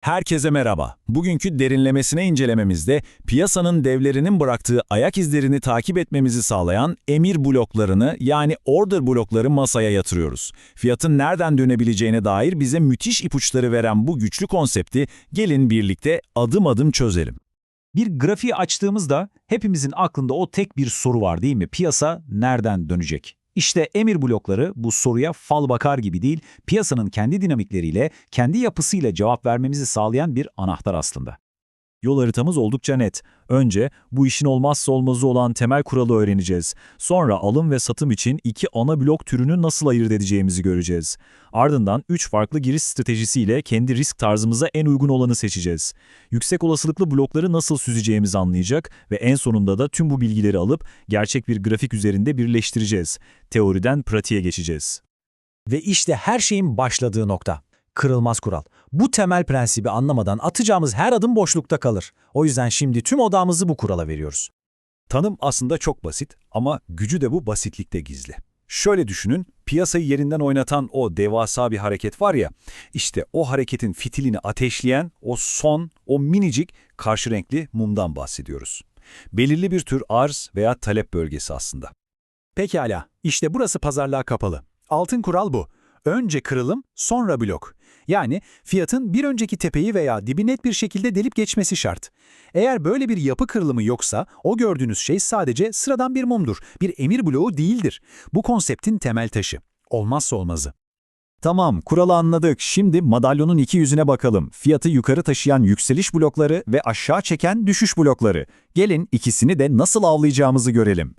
Herkese merhaba. Bugünkü derinlemesine incelememizde piyasanın devlerinin bıraktığı ayak izlerini takip etmemizi sağlayan emir bloklarını yani order blokları masaya yatırıyoruz. Fiyatın nereden dönebileceğine dair bize müthiş ipuçları veren bu güçlü konsepti gelin birlikte adım adım çözelim. Bir grafiği açtığımızda hepimizin aklında o tek bir soru var değil mi? Piyasa nereden dönecek? İşte emir blokları bu soruya fal bakar gibi değil, piyasanın kendi dinamikleriyle, kendi yapısıyla cevap vermemizi sağlayan bir anahtar aslında. Yol haritamız oldukça net. Önce bu işin olmazsa olmazı olan temel kuralı öğreneceğiz. Sonra alım ve satım için iki ana blok türünü nasıl ayırt edeceğimizi göreceğiz. Ardından üç farklı giriş stratejisiyle kendi risk tarzımıza en uygun olanı seçeceğiz. Yüksek olasılıklı blokları nasıl süzeceğimizi anlayacak ve en sonunda da tüm bu bilgileri alıp gerçek bir grafik üzerinde birleştireceğiz. Teoriden pratiğe geçeceğiz. Ve işte her şeyin başladığı nokta. Kırılmaz kural. Bu temel prensibi anlamadan atacağımız her adım boşlukta kalır. O yüzden şimdi tüm odamızı bu kurala veriyoruz. Tanım aslında çok basit ama gücü de bu basitlikte gizli. Şöyle düşünün, piyasayı yerinden oynatan o devasa bir hareket var ya, işte o hareketin fitilini ateşleyen o son, o minicik karşı renkli mumdan bahsediyoruz. Belirli bir tür arz veya talep bölgesi aslında. Pekala, işte burası pazarlığa kapalı. Altın kural bu. Önce kırılım, sonra blok. Yani fiyatın bir önceki tepeyi veya dibi net bir şekilde delip geçmesi şart. Eğer böyle bir yapı kırılımı yoksa, o gördüğünüz şey sadece sıradan bir mumdur, bir emir bloğu değildir. Bu konseptin temel taşı. Olmazsa olmazı. Tamam, kuralı anladık. Şimdi madalyonun iki yüzüne bakalım. Fiyatı yukarı taşıyan yükseliş blokları ve aşağı çeken düşüş blokları. Gelin ikisini de nasıl avlayacağımızı görelim.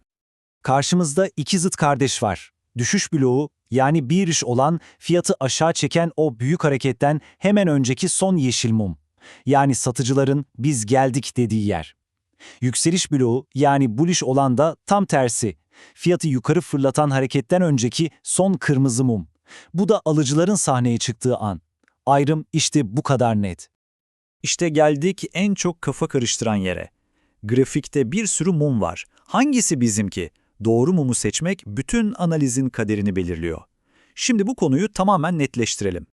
Karşımızda iki zıt kardeş var. Düşüş bloğu yani bir iş olan fiyatı aşağı çeken o büyük hareketten hemen önceki son yeşil mum. Yani satıcıların biz geldik dediği yer. Yükseliş bloğu yani bullish olan da tam tersi. Fiyatı yukarı fırlatan hareketten önceki son kırmızı mum. Bu da alıcıların sahneye çıktığı an. Ayrım işte bu kadar net. İşte geldik en çok kafa karıştıran yere. Grafikte bir sürü mum var. Hangisi bizimki? Doğru mumu seçmek bütün analizin kaderini belirliyor. Şimdi bu konuyu tamamen netleştirelim.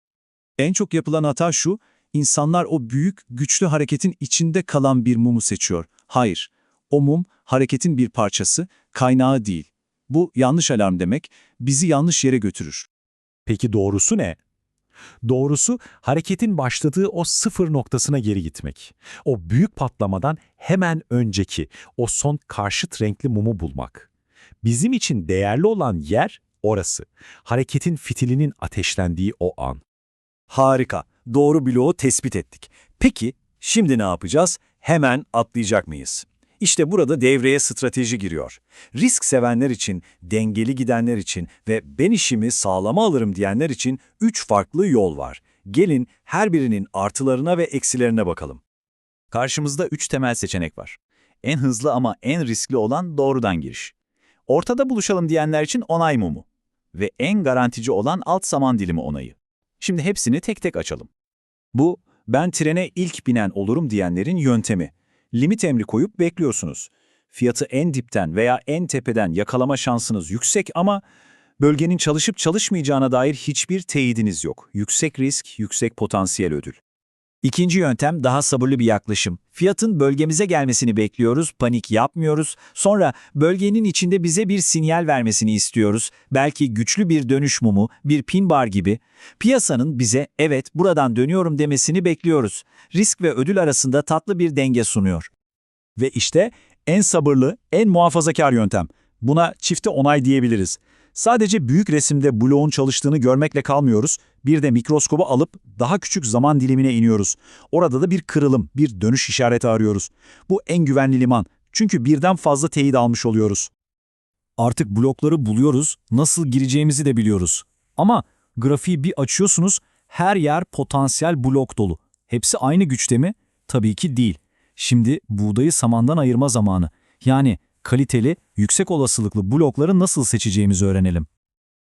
En çok yapılan hata şu, insanlar o büyük, güçlü hareketin içinde kalan bir mumu seçiyor. Hayır, o mum hareketin bir parçası, kaynağı değil. Bu yanlış alarm demek, bizi yanlış yere götürür. Peki doğrusu ne? Doğrusu hareketin başladığı o sıfır noktasına geri gitmek. O büyük patlamadan hemen önceki, o son karşıt renkli mumu bulmak. Bizim için değerli olan yer orası. Hareketin fitilinin ateşlendiği o an. Harika, doğru bloğu tespit ettik. Peki, şimdi ne yapacağız? Hemen atlayacak mıyız? İşte burada devreye strateji giriyor. Risk sevenler için, dengeli gidenler için ve ben işimi sağlama alırım diyenler için üç farklı yol var. Gelin her birinin artılarına ve eksilerine bakalım. Karşımızda üç temel seçenek var. En hızlı ama en riskli olan doğrudan giriş. Ortada buluşalım diyenler için onay mumu. Ve en garantici olan alt zaman dilimi onayı. Şimdi hepsini tek tek açalım. Bu, ben trene ilk binen olurum diyenlerin yöntemi. Limit emri koyup bekliyorsunuz. Fiyatı en dipten veya en tepeden yakalama şansınız yüksek ama bölgenin çalışıp çalışmayacağına dair hiçbir teyidiniz yok. Yüksek risk, yüksek potansiyel ödül. İkinci yöntem daha sabırlı bir yaklaşım. Fiyatın bölgemize gelmesini bekliyoruz, panik yapmıyoruz. Sonra bölgenin içinde bize bir sinyal vermesini istiyoruz. Belki güçlü bir dönüş mumu, bir pin bar gibi. Piyasanın bize evet buradan dönüyorum demesini bekliyoruz. Risk ve ödül arasında tatlı bir denge sunuyor. Ve işte en sabırlı, en muhafazakar yöntem. Buna çifte onay diyebiliriz. Sadece büyük resimde bloğun çalıştığını görmekle kalmıyoruz, bir de mikroskobu alıp daha küçük zaman dilimine iniyoruz. Orada da bir kırılım, bir dönüş işareti arıyoruz. Bu en güvenli liman. Çünkü birden fazla teyit almış oluyoruz. Artık blokları buluyoruz, nasıl gireceğimizi de biliyoruz. Ama grafiği bir açıyorsunuz, her yer potansiyel blok dolu. Hepsi aynı güçte mi? Tabii ki değil. Şimdi buğdayı samandan ayırma zamanı. Yani kaliteli, yüksek olasılıklı blokları nasıl seçeceğimizi öğrenelim.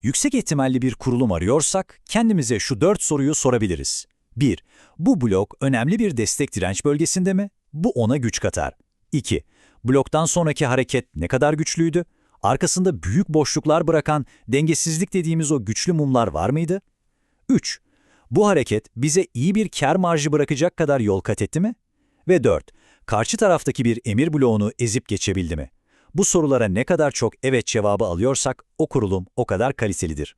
Yüksek ihtimalli bir kurulum arıyorsak kendimize şu dört soruyu sorabiliriz. 1. Bu blok önemli bir destek direnç bölgesinde mi? Bu ona güç katar. 2. Bloktan sonraki hareket ne kadar güçlüydü? Arkasında büyük boşluklar bırakan dengesizlik dediğimiz o güçlü mumlar var mıydı? 3. Bu hareket bize iyi bir kar marjı bırakacak kadar yol kat etti mi? Ve 4. Karşı taraftaki bir emir bloğunu ezip geçebildi mi? Bu sorulara ne kadar çok evet cevabı alıyorsak o kurulum o kadar kalitelidir.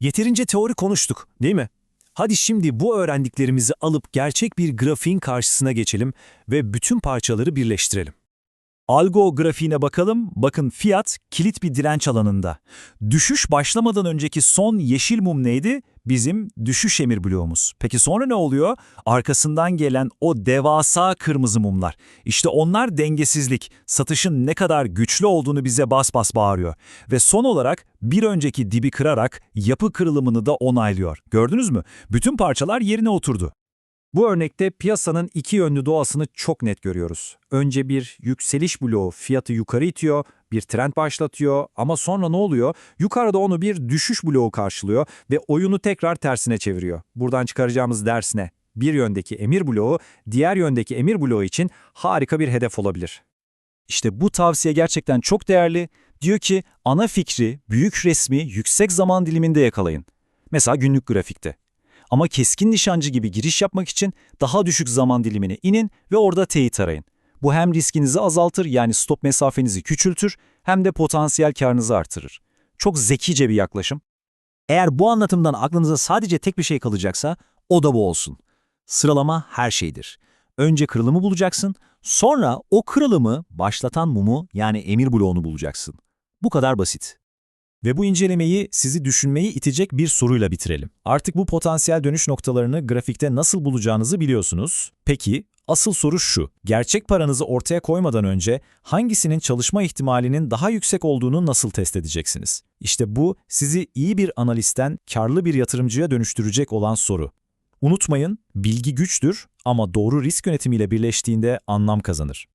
Yeterince teori konuştuk, değil mi? Hadi şimdi bu öğrendiklerimizi alıp gerçek bir grafiğin karşısına geçelim ve bütün parçaları birleştirelim. Algo grafiğine bakalım. Bakın fiyat kilit bir direnç alanında. Düşüş başlamadan önceki son yeşil mum neydi? Bizim düşüş emir bloğumuz. Peki sonra ne oluyor? Arkasından gelen o devasa kırmızı mumlar. İşte onlar dengesizlik. Satışın ne kadar güçlü olduğunu bize bas bas bağırıyor. Ve son olarak bir önceki dibi kırarak yapı kırılımını da onaylıyor. Gördünüz mü? Bütün parçalar yerine oturdu. Bu örnekte piyasanın iki yönlü doğasını çok net görüyoruz. Önce bir yükseliş bloğu fiyatı yukarı itiyor, bir trend başlatıyor ama sonra ne oluyor? Yukarıda onu bir düşüş bloğu karşılıyor ve oyunu tekrar tersine çeviriyor. Buradan çıkaracağımız ders ne? Bir yöndeki emir bloğu, diğer yöndeki emir bloğu için harika bir hedef olabilir. İşte bu tavsiye gerçekten çok değerli. Diyor ki ana fikri, büyük resmi yüksek zaman diliminde yakalayın. Mesela günlük grafikte. Ama keskin nişancı gibi giriş yapmak için daha düşük zaman dilimine inin ve orada teyit arayın. Bu hem riskinizi azaltır yani stop mesafenizi küçültür hem de potansiyel karınızı artırır. Çok zekice bir yaklaşım. Eğer bu anlatımdan aklınıza sadece tek bir şey kalacaksa o da bu olsun. Sıralama her şeydir. Önce kırılımı bulacaksın, sonra o kırılımı başlatan mumu yani emir bloğunu bulacaksın. Bu kadar basit. Ve bu incelemeyi sizi düşünmeyi itecek bir soruyla bitirelim. Artık bu potansiyel dönüş noktalarını grafikte nasıl bulacağınızı biliyorsunuz. Peki, asıl soru şu. Gerçek paranızı ortaya koymadan önce hangisinin çalışma ihtimalinin daha yüksek olduğunu nasıl test edeceksiniz? İşte bu sizi iyi bir analistten karlı bir yatırımcıya dönüştürecek olan soru. Unutmayın, bilgi güçtür ama doğru risk yönetimiyle birleştiğinde anlam kazanır.